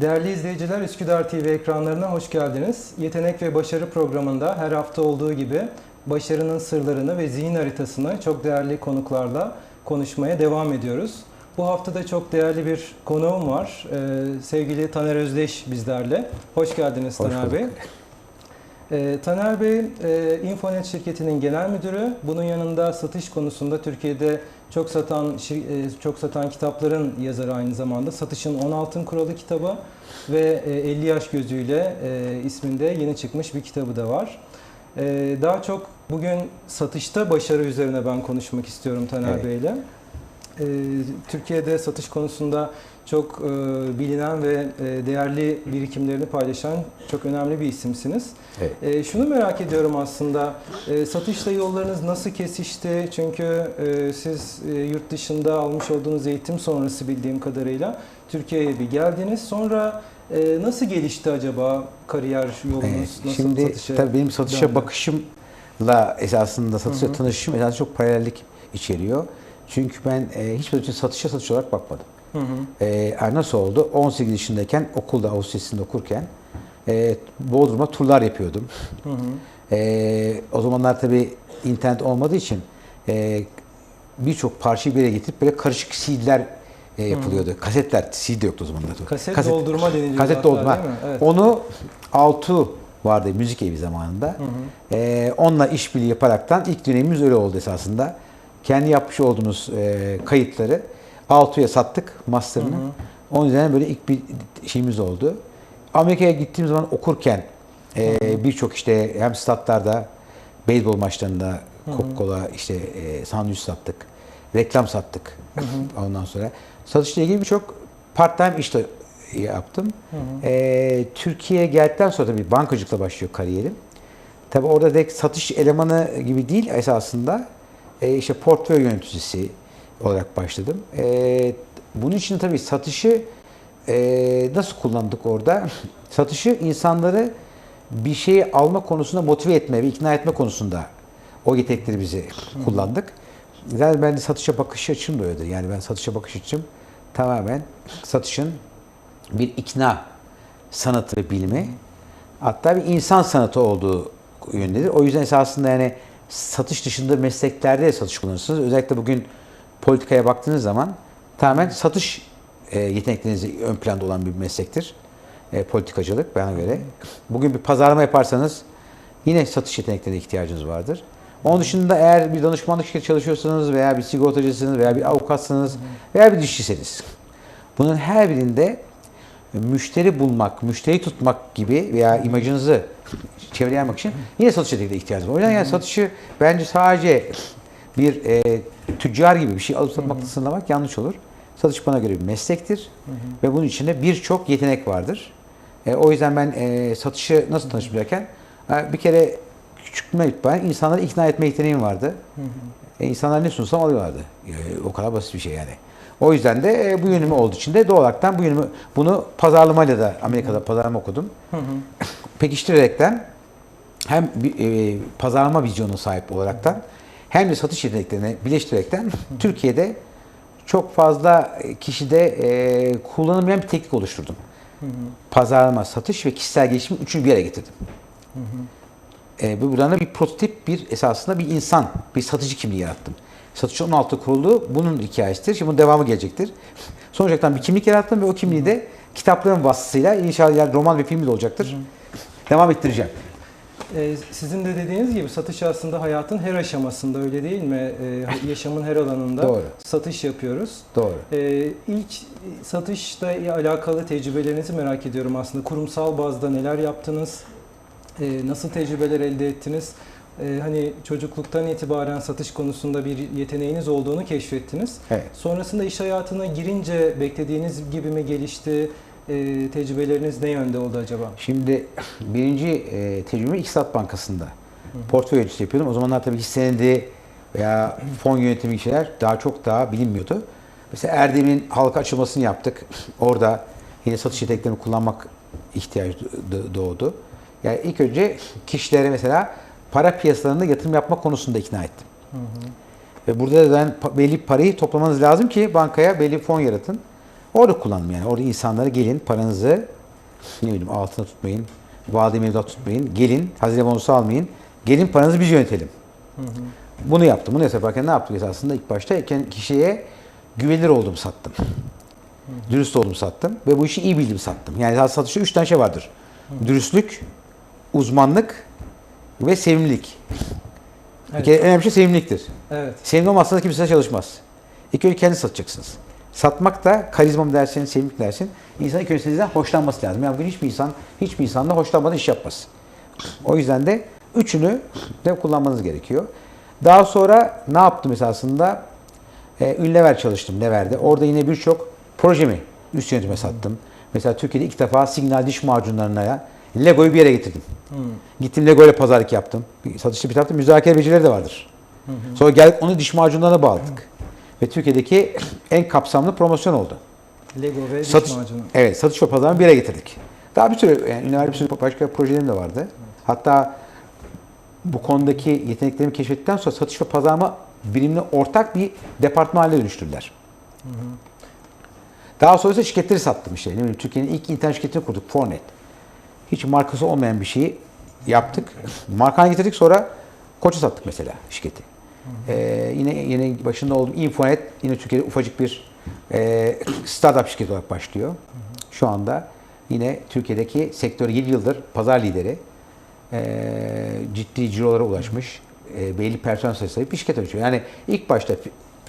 Değerli izleyiciler, Üsküdar TV ekranlarına hoş geldiniz. Yetenek ve Başarı programında her hafta olduğu gibi başarının sırlarını ve zihin haritasını çok değerli konuklarla konuşmaya devam ediyoruz. Bu hafta da çok değerli bir konuğum var. Ee, sevgili Taner Özdeş bizlerle. Hoş geldiniz Hoş Taner bulduk. Bey. Ee, Taner Bey, e, Infonet şirketinin genel müdürü. Bunun yanında satış konusunda Türkiye'de çok satan e, çok satan kitapların yazarı aynı zamanda. Satışın 10 Altın Kuralı kitabı ve e, 50 Yaş Gözüyle e, isminde yeni çıkmış bir kitabı da var. E, Daha çok bugün satışta başarı üzerine ben konuşmak istiyorum Taner Evet. Bey'le. E, Türkiye'de satış konusunda çok e, bilinen ve e, değerli birikimlerini paylaşan çok önemli bir isimsiniz. Evet. E, şunu merak ediyorum aslında, e, satışla yollarınız nasıl kesişti? Çünkü e, siz e, yurt dışında almış olduğunuz eğitim sonrası bildiğim kadarıyla Türkiye'ye bir geldiniz. Sonra e, nasıl gelişti acaba kariyer yolunuz? Evet, Nasıl Şimdi satışa tabii benim satışa döndü? bakışımla esasında Hı hı. tanışım esasında çok paralellik içeriyor. Çünkü ben e, hiçbir için satışa satış olarak bakmadım. Hı hı. E, nasıl oldu? 18 yaşındayken okulda Avusturya'sında okurken e, Bodrum'a turlar yapıyordum. Hı hı. E, o zamanlar tabii internet olmadığı için e, birçok parçayı bir yere getirip böyle karışık CD'ler e, yapılıyordu. Kasetler, CD yoktu o zamanlar. Kaset, doldurma deniliyor. Kaset doldurma. değil mi? Evet. Onu Altu vardı müzik evi zamanında. Hı hı. Ee, onunla işbirliği yaparaktan ilk dönemimiz öyle oldu esasında. Kendi yapmış olduğumuz e, kayıtları Altu'ya sattık master'ını. Hı hı. Onun üzerine böyle ilk bir şeyimiz oldu. Amerika'ya gittiğim zaman okurken e, birçok işte hem statlarda, beyzbol maçlarında Coca-Cola işte e, sandviç sattık. Reklam sattık. Ondan sonra satışla ilgili birçok part-time iş de yaptım. E, Türkiye'ye geldikten sonra tabii bankacılıkla başlıyor kariyerim. Tabii orada direkt satış elemanı gibi değil esasında e, işte portföy yöneticisi olarak başladım. E, bunun için tabii satışı e, nasıl kullandık orada? Satışı insanları bir şeyi alma konusunda motive etme ve ikna etme konusunda o yetenekleri bizi kullandık. Zaten ben de satışa bakış açım böyledir. Yani ben satışa bakış açım tamamen satışın bir ikna sanatı ve bilimi hatta bir insan sanatı olduğu yönündedir. O yüzden esasında yani satış dışında mesleklerde de satış kullanırsınız. Özellikle bugün politikaya baktığınız zaman tamamen satış e, yetenekleriniz ön planda olan bir meslektir. E, politikacılık bana göre. Bugün bir pazarlama yaparsanız yine satış yeteneklerine ihtiyacınız vardır. Onun dışında eğer bir danışmanlık şirketi çalışıyorsanız veya bir sigortacısınız veya bir avukatsınız veya bir dişçisiniz. Bunun her birinde müşteri bulmak, müşteri tutmak gibi veya imajınızı çevreye almak için yine satış yeteneğine ihtiyacınız var. O yüzden yani satışı bence sadece bir e, tüccar gibi bir şey alıp satmakla sınırlamak yanlış olur. Satış bana göre bir meslektir ve bunun içinde birçok yetenek vardır. E, o yüzden ben e, satışı nasıl tanıştım derken e, bir kere küçüklüğümden itibaren insanları ikna etme yeteneğim vardı. E, insanlar ne sunsam alıyorlardı. E, o kadar basit bir şey yani. O yüzden de e, bu yönümü olduğu için de doğal olaraktan bu yönümü bunu pazarlamayla da Amerika'da pazarlama okudum. Hı hı. Pekiştirerekten hem e, pazarlama vizyonu sahip olaraktan hem de satış yeteneklerini birleştirerekten Türkiye'de çok fazla kişide e, kullanılmayan bir teknik oluşturdum. Pazarlama, satış ve kişisel gelişimi üçünü bir yere getirdim. E, bu buradan da bir prototip, bir esasında bir insan, bir satıcı kimliği yarattım. Satıcı 16 kurulu bunun hikayesidir. Şimdi bunun devamı gelecektir. Sonuç olarak bir kimlik yarattım ve o kimliği de kitapların vasıtasıyla inşallah ileride roman ve film de olacaktır. Devam ettireceğim. Ee, Sizin de dediğiniz gibi satış aslında hayatın her aşamasında öyle değil mi? Ee, Yaşamın her alanında Doğru. satış yapıyoruz. Doğru. Ee, İlk satışla alakalı tecrübelerinizi merak ediyorum aslında. Kurumsal bazda neler yaptınız? Ee, Nasıl tecrübeler elde ettiniz? Ee, Hani çocukluktan itibaren satış konusunda bir yeteneğiniz olduğunu keşfettiniz. Evet. Sonrasında iş hayatına girince beklediğiniz gibi mi gelişti? Ee, Tecrübeleriniz ne yönde oldu acaba? Şimdi birinci e, tecrübe İktisat Bankası'nda. Portföy yöneticisi yapıyordum. O zamanlar tabii hisse senedi veya fon yönetimi şeyler daha çok daha bilinmiyordu. Mesela Erdem'in halka açılmasını yaptık. Orada yine satış yeteneklerini kullanmak ihtiyacı do- doğdu. Yani ilk önce kişilere mesela para piyasalarında yatırım yapma konusunda ikna ettim. Ve burada da ben belli parayı toplamanız lazım ki bankaya belli fon yaratın. Orada kullandım yani. Orada insanlara gelin paranızı ne bileyim altına tutmayın. Vade mevduat tutmayın. Gelin hazine bonusu almayın. Gelin paranızı biz yönetelim. Bunu yaptım. Bunu yaparken ne yaptık esasında ilk başta kişiye güvenilir olduğumu sattım. Dürüst olduğumu sattım ve bu işi iyi bildiğimi sattım. Yani satışta üç tane şey vardır. Dürüstlük, uzmanlık ve sevimlilik. Bir Evet. kere en önemli şey sevimliliktir. Evet. Sevimli olmazsanız kimse çalışmaz. İlk önce kendi satacaksınız. Satmak da karizma mı dersin, sevimlilik dersin. İnsan ilk önce sizden hoşlanması lazım. Yani bugün hiçbir insan, hiçbir insanla hoşlanmadan iş yapmaz. O yüzden de üçünü de kullanmanız gerekiyor. Daha sonra ne yaptım esasında? E, Ünlever çalıştım Never'de. Orada yine birçok projemi üst yönetime sattım. Mesela Türkiye'de ilk defa Signal diş macunlarına Lego'yu bir yere getirdim. Gittim Lego ile pazarlık yaptım. Bir satışta bir tarafta müzakere becerileri de vardır. Sonra geldik onu diş macunlarına bağladık. Ve Türkiye'deki en kapsamlı promosyon oldu. Lego ve diş Satış, macunu. evet, satış ve pazarını bir yere getirdik. Daha bir sürü, yani üniversite bir sürü başka projelerim de vardı. Hatta bu konudaki yeteneklerimi keşfettikten sonra satış ve pazarlama birimine ortak bir departman haline dönüştürdüler. Daha sonra ise şirketleri sattım işte. Türkiye'nin ilk internet şirketini kurduk, Fornet. Hiç markası olmayan bir şeyi yaptık. Markanı getirdik sonra Koç'a sattık mesela şirketi. Ee, yine yine başında olduğum Infonet yine Türkiye'de ufacık bir e, startup şirketi olarak başlıyor. Şu anda yine Türkiye'deki sektörü 7 yıldır pazar lideri. Ee, ciddi cirolara ulaşmış. E, belli personel sayısı sahip bir şirket dönüşüyor. Yani ilk başta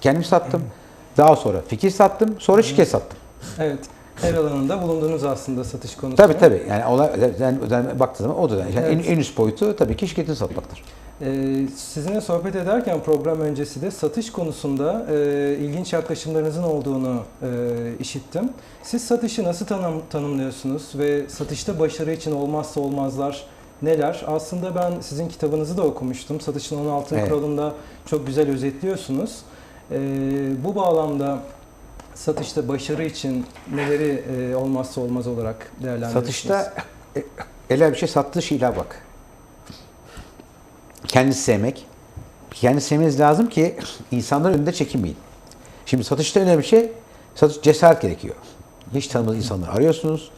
kendim sattım. Daha sonra fikir sattım. Sonra şirket sattım. Evet. Her alanında bulundunuz aslında satış konusunda. Tabii tabii. Yani olay, yani, yani baktığı zaman o da yani Evet. en, en üst boyutu tabii ki şirketini satmaktır. Ee, sizinle sohbet ederken program öncesi de satış konusunda e, ilginç yaklaşımlarınızın olduğunu e, işittim. Siz satışı nasıl tanım, tanımlıyorsunuz ve satışta başarı için olmazsa olmazlar neler? Aslında ben sizin kitabınızı da okumuştum. Satışın 16. Evet. kuralında çok güzel özetliyorsunuz. Ee, bu bağlamda satışta başarı için neleri e, olmazsa olmaz olarak değerlendirirsiniz? Satışta e, ele bir şey sattığı şeyler bak. Kendisi sevmek. Kendisi sevmeniz lazım ki insanların önünde çekinmeyin. Şimdi satışta önemli bir şey, satış cesaret gerekiyor. Hiç tanımadığınız insanları arıyorsunuz,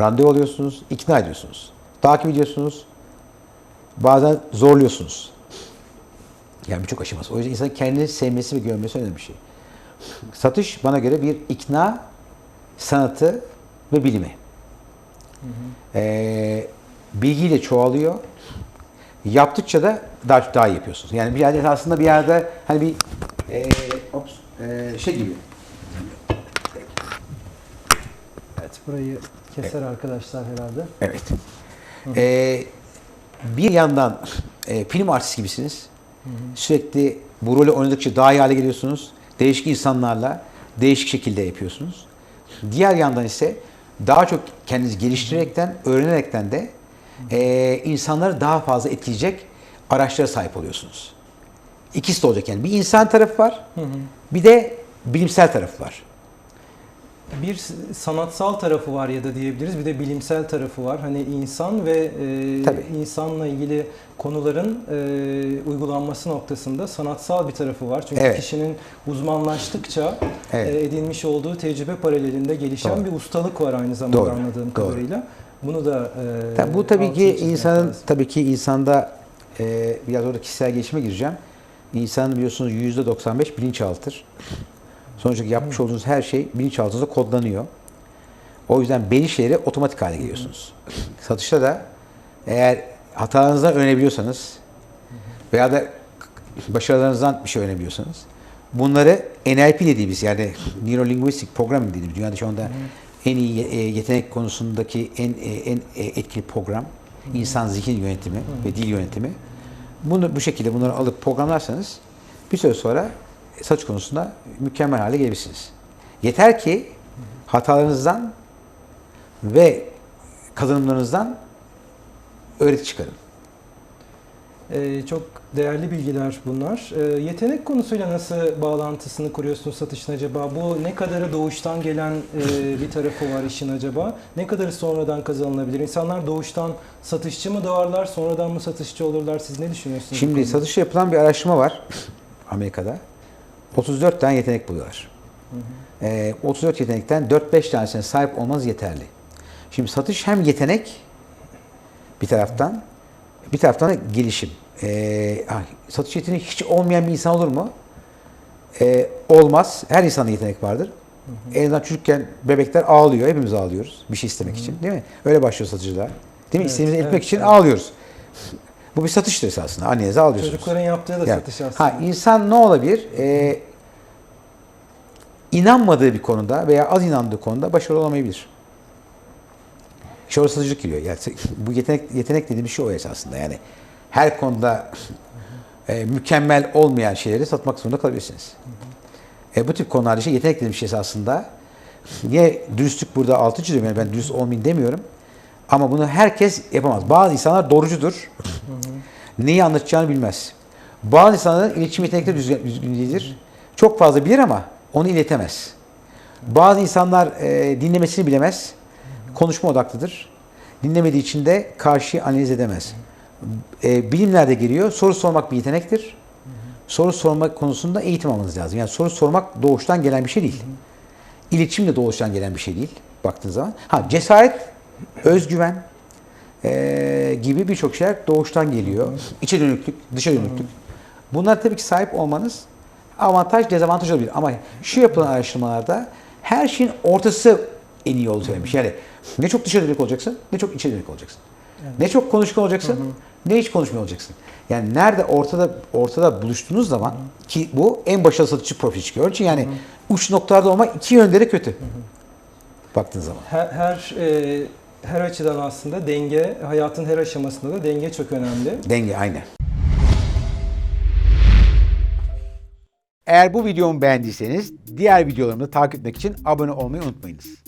randevu alıyorsunuz, ikna ediyorsunuz. Takip ediyorsunuz, bazen zorluyorsunuz. Yani birçok aşaması. O yüzden insanın kendini sevmesi ve görmesi önemli bir şey. Satış bana göre bir ikna sanatı ve bilimi. Ee, bilgiyle çoğalıyor. Yaptıkça da daha daha iyi yapıyorsunuz. Yani bir yerde aslında bir yerde hani bir e, ops, e, şey gibi. Evet, burayı keser arkadaşlar herhalde. Evet. Ee, bir yandan e, film artisti gibisiniz. Sürekli bu rolü oynadıkça daha iyi hale geliyorsunuz. Değişik insanlarla değişik şekilde yapıyorsunuz. Diğer yandan ise daha çok kendinizi geliştirerekten, öğrenerekten de e, insanları daha fazla etkileyecek araçlara sahip oluyorsunuz. İkisi de olacak yani. Bir insan tarafı var, bir de bilimsel tarafı var. Bir sanatsal tarafı var ya da diyebiliriz. Bir de bilimsel tarafı var. Hani insan ve e, Tabii. insanla ilgili konuların e, uygulanması noktasında sanatsal bir tarafı var. Çünkü Evet. kişinin uzmanlaştıkça Evet. e, edinmiş olduğu tecrübe paralelinde gelişen Doğru. bir ustalık var aynı zamanda Doğru, anladığım doğru. kadarıyla. Bunu da e, Tabii bu tabii ki insanın lazım. tabii ki insanda e, biraz orada kişisel gelişime gireceğim. İnsanın biliyorsunuz %95 bilinçaltıdır. Sonuçta yapmış olduğunuz her şey bilinçaltınızda kodlanıyor. O yüzden belli şeyleri otomatik hale geliyorsunuz. Satışta da eğer hatalarınızdan öğrenebiliyorsanız veya da başarılarınızdan bir şey öğrenebiliyorsanız bunları NLP dediğimiz yani Neuro Linguistic Programming dediğimiz dünyada şu anda en iyi e, yetenek konusundaki en e, en e, etkili program insan zihin yönetimi ve dil yönetimi. Bunu bu şekilde bunları alıp programlarsanız bir süre sonra saç konusunda mükemmel hale gelebilirsiniz. Yeter ki hatalarınızdan ve kazanımlarınızdan öğreti çıkarın. Ee, çok değerli bilgiler bunlar. Ee, yetenek konusuyla nasıl bağlantısını kuruyorsunuz satışın acaba? Bu ne kadarı doğuştan gelen e, bir tarafı var işin acaba? Ne kadarı sonradan kazanılabilir? İnsanlar doğuştan satışçı mı doğarlar, sonradan mı satışçı olurlar? Siz ne düşünüyorsunuz? Şimdi satışta yapılan bir araştırma var Amerika'da. 34 tane yetenek buluyorlar. e, 34 yetenekten 4-5 tanesine sahip olmanız yeterli. Şimdi satış hem yetenek bir taraftan bir taraftan da gelişim. E, satış yeteneği hiç olmayan bir insan olur mu? E, olmaz. Her insanda yetenek vardır. En azından çocukken bebekler ağlıyor. Hepimiz ağlıyoruz. Bir şey istemek için. Değil mi? Öyle başlıyor satıcılar. Değil mi? Evet, İsteğimizi etmek evet, için evet. ağlıyoruz. Bu bir satıştır esasında. Annenize ağlıyorsunuz. Çocukların yaptığı da Yani, satış aslında. Ha, insan ne olabilir? Ee, inanmadığı bir konuda veya az inandığı konuda başarılı olamayabilir. İşte orada satıcılık giriyor. Yani bu yetenek, yetenek dediğim şey o esasında. Yani her konuda e, mükemmel olmayan şeyleri satmak zorunda kalabilirsiniz. E, bu tip konularda işte yetenek dediğim şey esasında niye dürüstlük burada altı çiziyorum. Yani ben dürüst olmayın demiyorum. Ama bunu herkes yapamaz. Bazı insanlar doğrucudur. Neyi anlatacağını bilmez. Bazı insanların iletişim yetenekleri düzgün, değildir. Çok fazla bilir ama onu iletemez. Bazı insanlar e, dinlemesini bilemez. Konuşma odaklıdır. Dinlemediği için de karşıyı analiz edemez. E, bilimlerde geliyor. Soru sormak bir yetenektir. Soru sormak konusunda eğitim almanız lazım. Yani soru sormak doğuştan gelen bir şey değil. İletişim de doğuştan gelen bir şey değil. Baktığın zaman. Ha cesaret, özgüven e, gibi birçok şeyler doğuştan geliyor. İçe dönüklük, dışa dönüklük. Bunlar tabii ki sahip olmanız avantaj, dezavantaj olabilir. Ama şu yapılan araştırmalarda her şeyin ortası en iyi olduğu söylemiş. Yani ne çok dışa dönük olacaksın, ne çok içe dönük olacaksın. Ne çok konuşkan olacaksın, ne hiç konuşmuyor olacaksın. Yani nerede ortada ortada buluştuğunuz zaman ki bu en başarılı satıcı profili çıkıyor. Onun için yani uç noktalarda olmak iki yönde de kötü. Baktığın zaman. Her, her, e, her açıdan aslında denge, hayatın her aşamasında da denge çok önemli. Denge aynen. Eğer bu videomu beğendiyseniz diğer videolarımı takip etmek için abone olmayı unutmayınız.